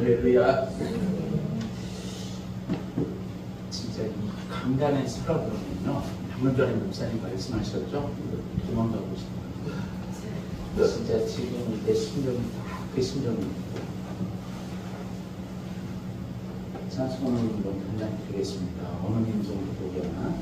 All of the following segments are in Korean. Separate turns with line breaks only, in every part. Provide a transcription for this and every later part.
할렐루야. 진짜 이 강단에 서러보면요. 방금 전에 목사님 말씀하셨죠? 도망가고 싶어요. 진짜 지금 내 심정이 다 그 심정입니다. 자, 손을 한번 단장 드리겠습니다. 어느 민족으로 보려나?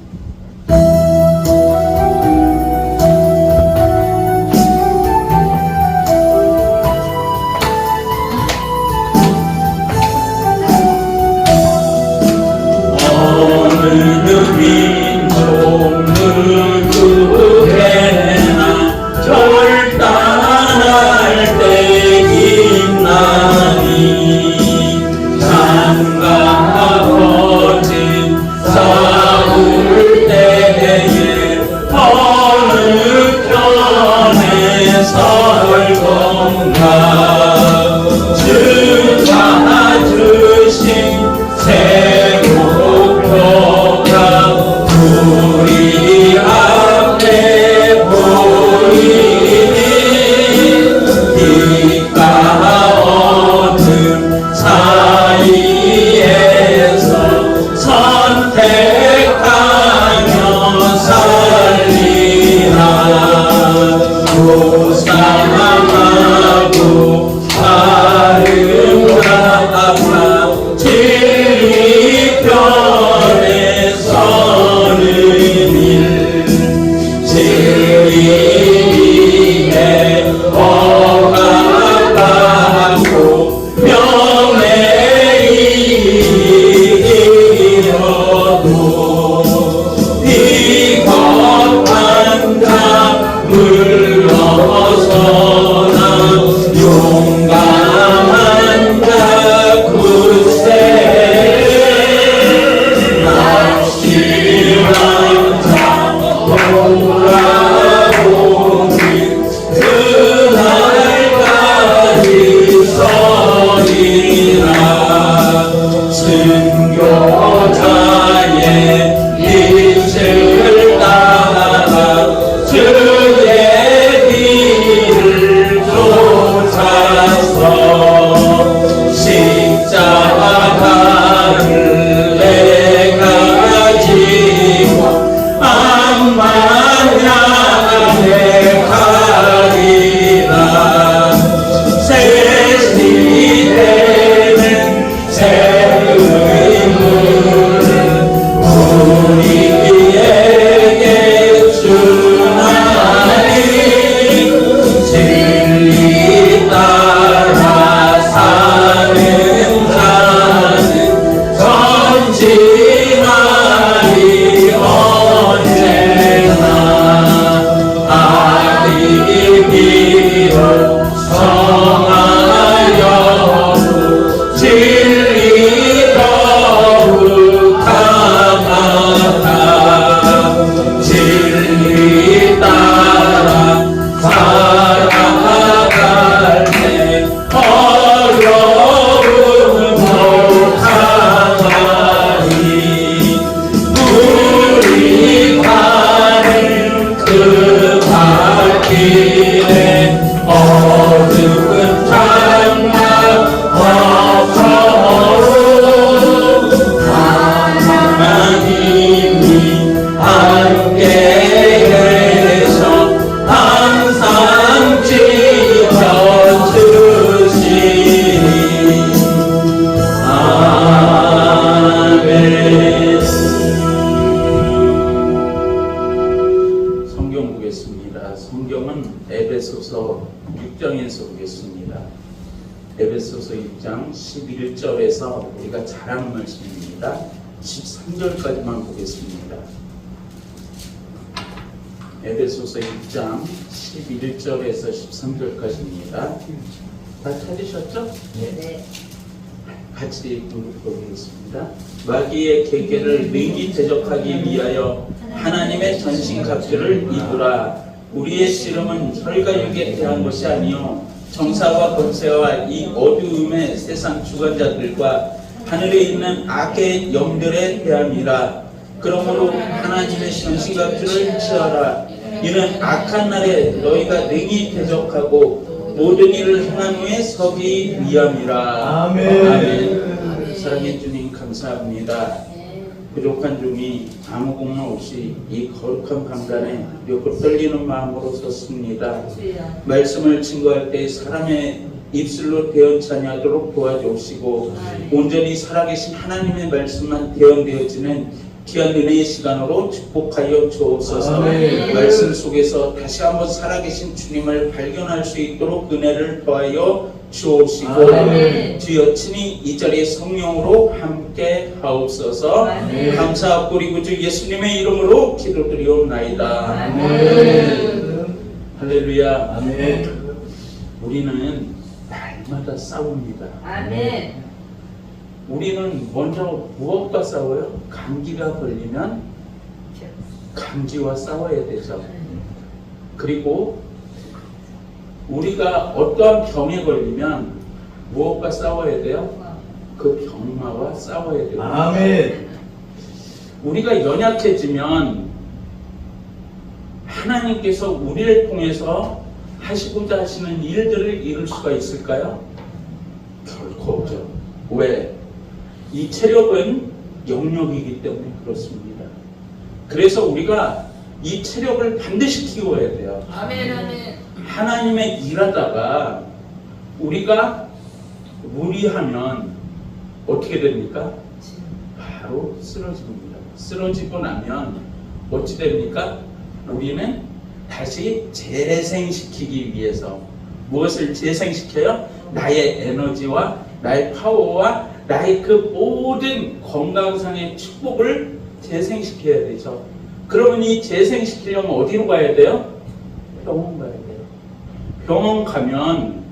에베소서 6장 11절에서 우리가 잘 아는 말씀입니다. 13절까지만 보겠습니다. 에베소서 6장 11절에서 13절까지입니다. 다 찾으셨죠?
네.
같이 공부해보겠습니다. 마귀의 계계를 능히 대적하기 위하여 하나님의 전신 갑주를 입으라. 우리의 씨름은 혈과 육에 대한 것이 아니요 정사와 권세와 이 어두움의 세상 주관자들과 하늘에 있는 악의 영들에 대함이라. 그러므로 하나님의 전신갑주를 취하라. 이는 악한 날에 너희가 능히 대적하고 모든 일을 행한 후에 서기 위함이라.
아멘.
아멘. 사랑해 주님 감사합니다. 부족한 중이 아무 공로 없이 이 거룩한 밤단에 몇 떨리는 마음으로 섰습니다. 말씀을 증거할 때 사람의 입술로 대언찬하도록 도와주시고 온전히 살아계신 하나님의 말씀만 대언되어지는 귀한 은혜의 시간으로 축복하여 주옵소서
아멘.
말씀 속에서 다시 한번 살아계신 주님을 발견할 수 있도록 은혜를 더하여 주옵시고
아멘.
주여 친히 이 자리에 성령으로 함께 하옵소서
아멘.
감사 뿌리고 주 예수님의 이름으로 기도드리옵나이다
아멘.
할렐루야
아멘.
우리는 날마다 싸웁니다
아멘.
우리는 먼저 무엇과 싸워요? 감기가 걸리면 감기와 싸워야 되죠. 그리고 우리가 어떠한 병에 걸리면 무엇과 싸워야 돼요? 그 병마와 싸워야 돼요.
아멘.
우리가 연약해지면 하나님께서 우리를 통해서 하시고자 하시는 일들을 이룰 수가 있을까요? 결코 없죠. 왜? 이 체력은 영역이기 때문에 그렇습니다. 그래서 우리가 이 체력을 반드시 키워야 돼요.
아멘. 아멘.
하나님의 일하다가 우리가 무리하면 어떻게 됩니까? 바로 쓰러집니다. 쓰러지고 나면 어찌 됩니까? 우리는 다시 재생시키기 위해서 무엇을 재생시켜요? 나의 에너지와 나의 파워와 나의 그 모든 건강상의 축복을 재생시켜야 되죠. 그러면 이 재생시키려면 어디로 가야 돼요? 병원 가면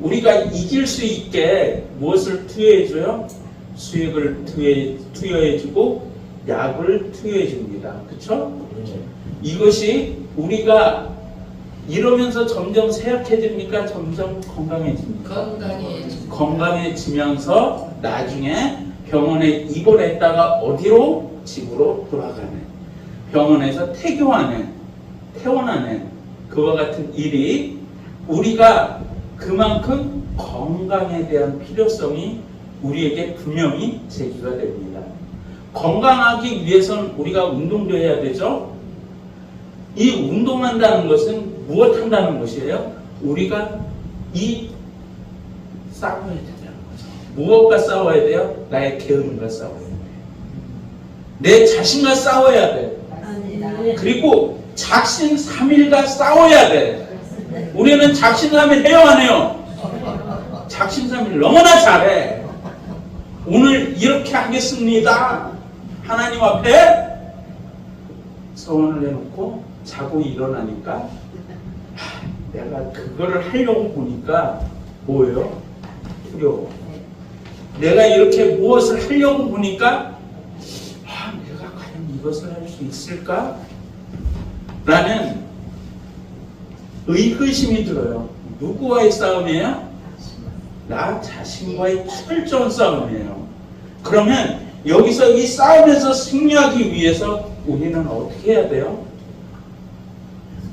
우리가 이길 수 있게 무엇을 투여해줘요? 수액을 투여, 투여해주고 약을 투여해줍니다. 그쵸? 이것이 우리가 이러면서 점점 쇠약해집니까? 점점 건강해집니까?
건강해.
건강해지면서 나중에 병원에 입원했다가 어디로? 집으로 돌아가는 병원에서 퇴교하는 퇴원하는 그와 같은 일이 우리가 그만큼 건강에 대한 필요성이 우리에게 분명히 제기가 됩니다. 건강하기 위해서는 우리가 운동도 해야 되죠. 이 운동한다는 것은 무엇 한다는 것이에요? 우리가 이 싸워야 된다는 거죠. 무엇과 싸워야 돼요? 나의 게으름과 싸워야 돼요. 내 자신과 싸워야 돼. 그리고 작심 삼일과 싸워야 돼. 우리는 작심 삼일 해요 안 해요? 작심 삼일 너무나 잘해. 오늘 이렇게 하겠습니다. 하나님 앞에 소원을 해놓고 자고 일어나니까 하, 내가 그거를 하려고 보니까 뭐예요? 두려워. 내가 이렇게 무엇을 하려고 보니까 아, 내가 과연 이것을 할 수 있을까? 라는 의구심이 들어요. 누구와의 싸움이에요? 나 자신과의 철저한 싸움이에요. 그러면 여기서 이 싸움에서 승리하기 위해서 우리는 어떻게 해야 돼요?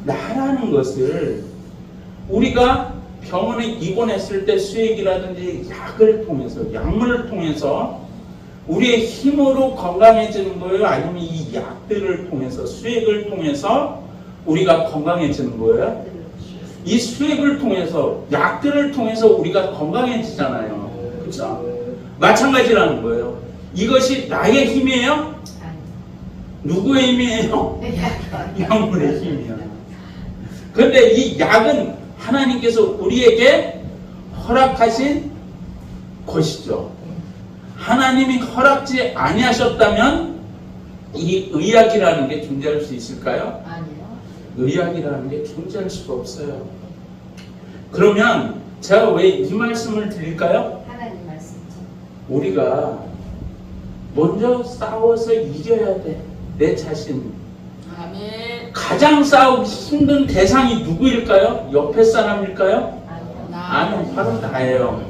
나라는 것을 우리가 병원에 입원했을 때 수액이라든지 약을 통해서 약물을 통해서 우리의 힘으로 건강해지는 거예요? 아니면 이 약들을 통해서 수액을 통해서 우리가 건강해지는 거예요? 이 수액을 통해서 약들을 통해서 우리가 건강해지잖아요. 그렇죠? 마찬가지라는 거예요. 이것이 나의 힘이에요? 누구의 힘이에요? 약물의 힘이야. 그런데 이 약은 하나님께서 우리에게 허락하신 것이죠. 하나님이 허락지 아니하셨다면 이 의학이라는 게 존재할 수 있을까요?
아니요.
의학이라는 게 존재할 수가 없어요. 그러면 제가 왜 이 말씀을 드릴까요?
하나님 말씀이죠.
우리가 먼저 싸워서 이겨야 돼. 내 자신.
아멘.
가장 싸우기 힘든 대상이 누구일까요? 옆에 사람일까요?
아니요.
바로 나예요.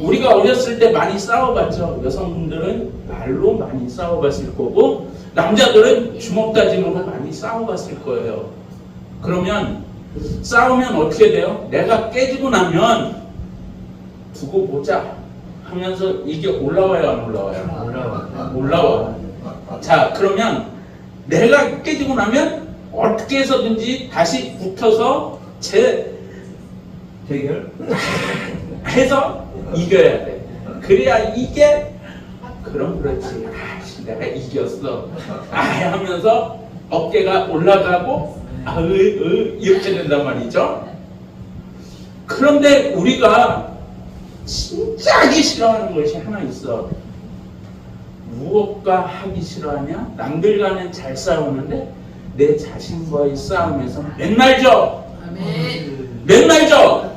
우리가 어렸을 때 많이 싸워봤죠. 여성분들은 말로 많이 싸워봤을 거고, 남자들은 주먹 다짐으로 많이 싸워봤을 거예요. 그러면 싸우면 어떻게 돼요? 내가 깨지고 나면 두고 보자 하면서 이게 올라와요 안 올라와요?
올라와.
올라와. 자 그러면 내가 깨지고 나면 어떻게 해서든지 다시 붙어서 제
대결.
해서 이겨야 돼. 그래야 이게 그럼 그렇지. 아씨 내가 이겼어. 아 하면서 어깨가 올라가고 아으 으 이렇게 된단 말이죠. 그런데 우리가 진짜 하기 싫어하는 것이 하나 있어. 무엇과 하기 싫어하냐? 남들과는 잘 싸우는데 내 자신과의 싸움에서 맨날 져. 맨날 져.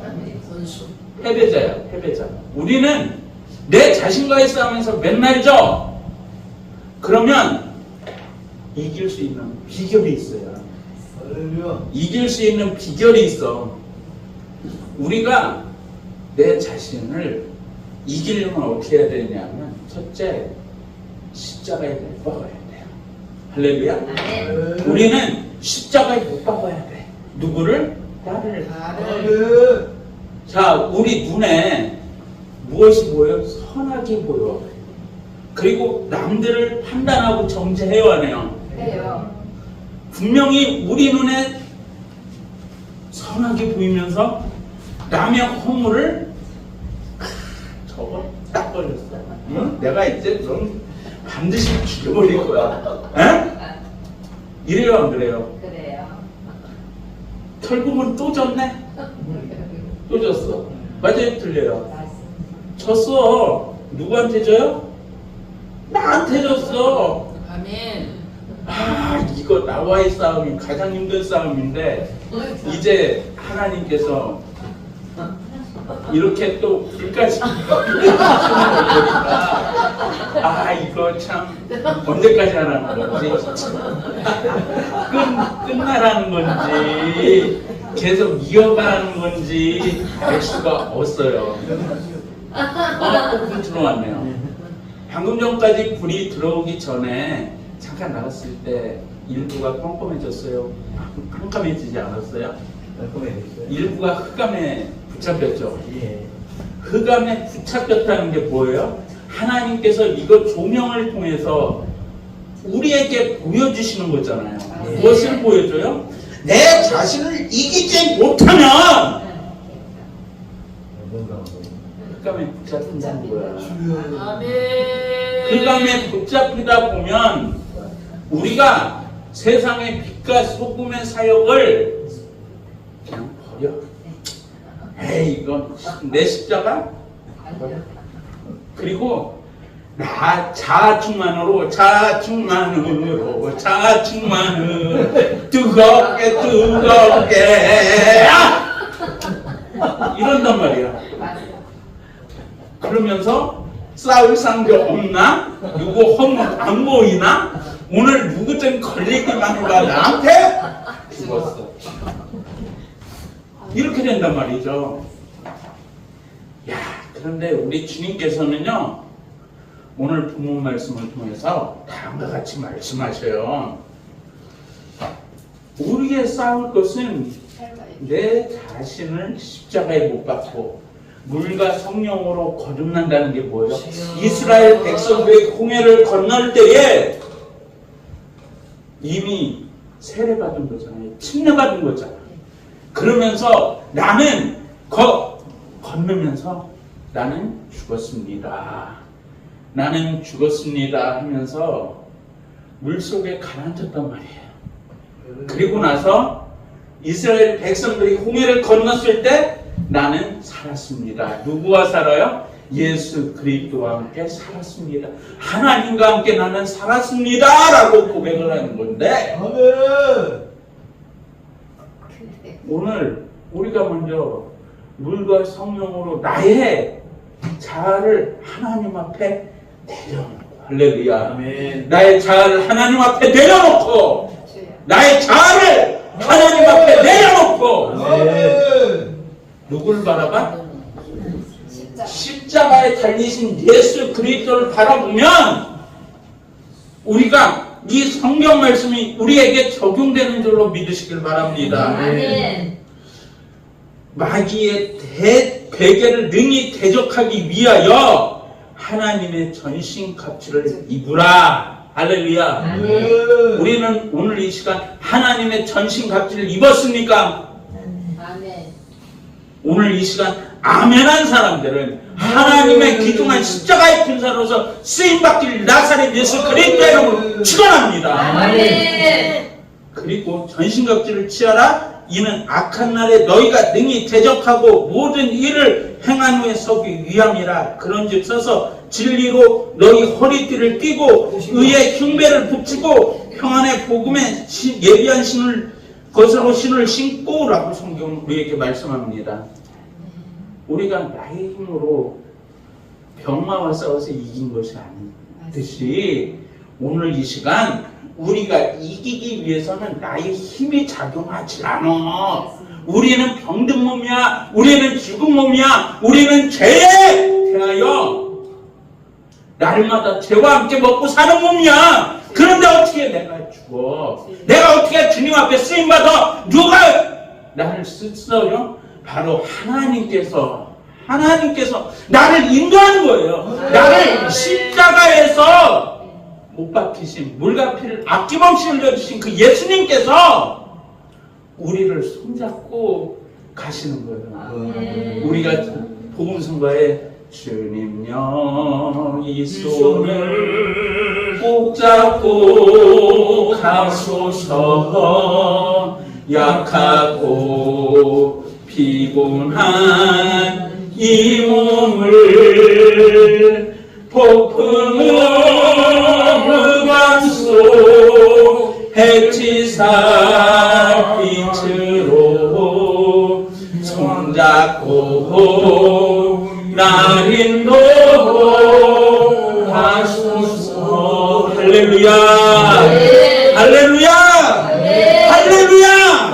패배자야, 패배자. 우리는 내 자신과의 싸움에서 맨날 져. 그러면 이길 수 있는 비결이 있어요. 이길 수 있는 비결이 있어. 우리가 내 자신을 이기려면 어떻게 해야 되냐면 첫째 십자가에 못 박아야 돼요. 할렐루야.
아멘.
우리는 십자가에 못 박아야 돼. 누구를? 나를. 자, 우리 눈에 무엇이 보여? 선하게 보여. 그리고 남들을 판단하고 정죄해야 하네요.
해요.
분명히 우리 눈에 선하게 보이면서 남의 허물을 아, 저거 딱 걸렸어. 응? 내가 이제 넌 반드시 죽여버릴 거야. 에? 이래요, 안 그래요?
그래요.
결국은 또 졌네? 또 졌어. 맞아요, 틀려요?
맞습니다.
졌어. 누구한테 져요? 나한테 졌어.
아멘.
아, 이거 나와의 싸움이 가장 힘든 싸움인데, 이제 하나님께서 이렇게 또 불까지 아 이거 참 언제까지 하라는 건지 끝, 끝나라는 건지 계속 이어가는 건지 알 수가 없어요. 어, 불 들어왔네요. 방금 전까지 불이 들어오기 전에 잠깐 나갔을 때 일부가 껌껌해졌어요 깜깜해지지 않았어요? 일부가 흑암에 붙잡혔죠.
예.
흑암에 붙잡혔다는 게 뭐예요? 하나님께서 이거 조명을 통해서 우리에게 보여주시는 거잖아요.
네.
무엇을 보여줘요? 내 자신을 이기지 못하면
뭔가.
흑암에 붙잡힌다는 거야. 흑암에 붙잡히다 보면 우리가 세상의 빛과 소금의 사역을 그냥 버려. 에이 이건 내 십자가 그리고 나 자충만으로 자충만으로 자충만으로 뜨겁게 뜨겁게 아! 이런단 말이야. 그러면서 싸울 상대 없나? 누구 허물 안 보이나? 오늘 누구든 걸리기만 해봐 나한테 죽었어. 이렇게 된단 말이죠. 야, 그런데 우리 주님께서는요, 오늘 부모 말씀을 통해서 다음과 같이 말씀하셔요. 우리의 싸울 것은 내 자신을 십자가에 못 박고 물과 성령으로 거듭난다는 게 뭐예요? 이스라엘 백성들의 홍해를 건널 때에 이미 세례받은 거잖아요. 침례받은 거잖아요. 그러면서 나는 거, 건너면서 나는 죽었습니다. 나는 죽었습니다 하면서 물속에 가라앉았단 말이에요. 그리고 나서 이스라엘 백성들이 홍해를 건넜을 때 나는 살았습니다. 누구와 살아요? 예수 그리스도와 함께 살았습니다. 하나님과 함께 나는 살았습니다 라고 고백을 하는 건데
아멘.
오늘 우리가 먼저 물과 성령으로 나의 자아를 하나님 앞에 내려놓고 할렐루야
아멘.
나의 자아를 하나님 앞에 내려놓고 나의 자아를 하나님 앞에 내려놓고
아멘.
누굴 바라봐?
십자.
십자가에 달리신 예수 그리스도를 바라보면 우리가 이 성경 말씀이 우리에게 적용되는 줄로 믿으시길 바랍니다.
아멘.
마귀의 대, 괴계를 능히 대적하기 위하여 하나님의 전신 갑주를 입으라. 할렐루야.
아멘.
우리는 오늘 이 시간 하나님의 전신 갑주를 입었습니까?
아멘.
오늘 이 시간 아멘한 사람들은 하나님의 귀중한 십자가의 분사로서 쓰임받길 나사렛 예수 그리스도의 이름으로 축원합니다. 그리고 전신갑주를 취하라. 이는 악한 날에 너희가 능히 대적하고 모든 일을 행한 후에 서기 위함이라. 그런즉 서서 진리로 너희 허리띠를 띠고 의의 흉배를 붙이고 평안의 복음에 시- 예비한 신을 것으로 신을 신고라고 성경은 우리에게 말씀합니다. 우리가 나의 힘으로 병마와 싸워서 이긴 것이 아니듯이 오늘 이 시간 우리가 이기기 위해서는 나의 힘이 작용하지 않아. 우리는 병든 몸이야. 우리는 죽은 몸이야. 우리는 죄에 대하여 날마다 죄와 함께 먹고 사는 몸이야. 그런데 어떻게 내가 죽어? 내가 어떻게 주님 앞에 쓰임 받아? 누가 나를 쓰어요? 바로 하나님께서 하나님께서 나를 인도하는 거예요. 나를 십자가에서 못 박히신 물과 피를 아낌없이 흘려주신 그 예수님께서 우리를 손잡고 가시는 거예요.
아멘.
우리가 복음 선거에 주님여 이 손을 꼭 잡고 가소서 약하고 피곤한 이 몸을 폭풍 무광속 해치사 빛으로 손잡고 날 인도하소서 할렐루야
아멘.
할렐루야
아멘.
할렐루야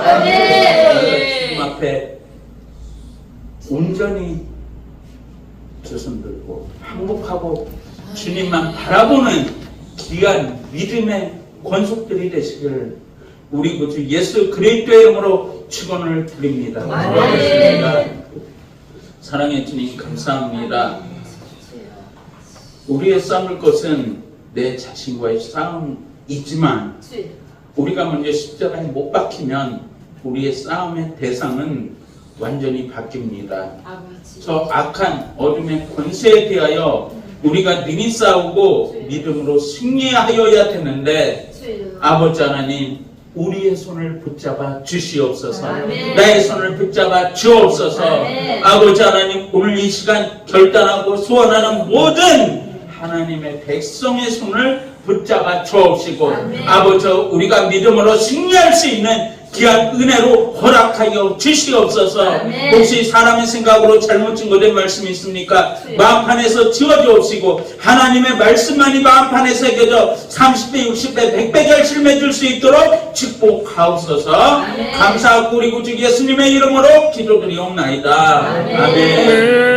아멘.
주님 앞에 온전히 두 손 들고 항복하고 주님만 바라보는 귀한 믿음의 권속들이 되시기를 우리 구주 예수 그리스도의 이름으로 축원을 드립니다.
아멘.
기도하겠습니다. 사랑의 주님 감사합니다. 우리의 싸울 것은 내 자신과의 싸움이지만
주여.
우리가 먼저 십자가에 못 박히면 우리의 싸움의 대상은 완전히 바뀝니다.
아버지.
저 악한 어둠의 권세에 대하여 우리가 능히 싸우고 믿음으로 승리하여야 되는데
주여.
아버지 하나님 우리의 손을 붙잡아 주시옵소서
아멘.
나의 손을 붙잡아 주옵소서
아멘.
아버지 하나님 오늘 이 시간 결단하고 소원하는 모든 하나님의 백성의 손을 붙잡아 주옵시고
아멘.
아버지 우리가 믿음으로 승리할 수 있는 귀한 은혜로 허락하여 주시옵소서
아멘.
혹시 사람의 생각으로 잘못 증거된 말씀이 있습니까?
네.
마음판에서 지워주옵시고 하나님의 말씀만이 마음판에 새겨져 30배, 60배, 100배 결실해 줄수 있도록 축복하옵소서
아멘.
감사하고 우리 구주 예수님의 이름으로 기도드리옵나이다.
아멘.
아멘.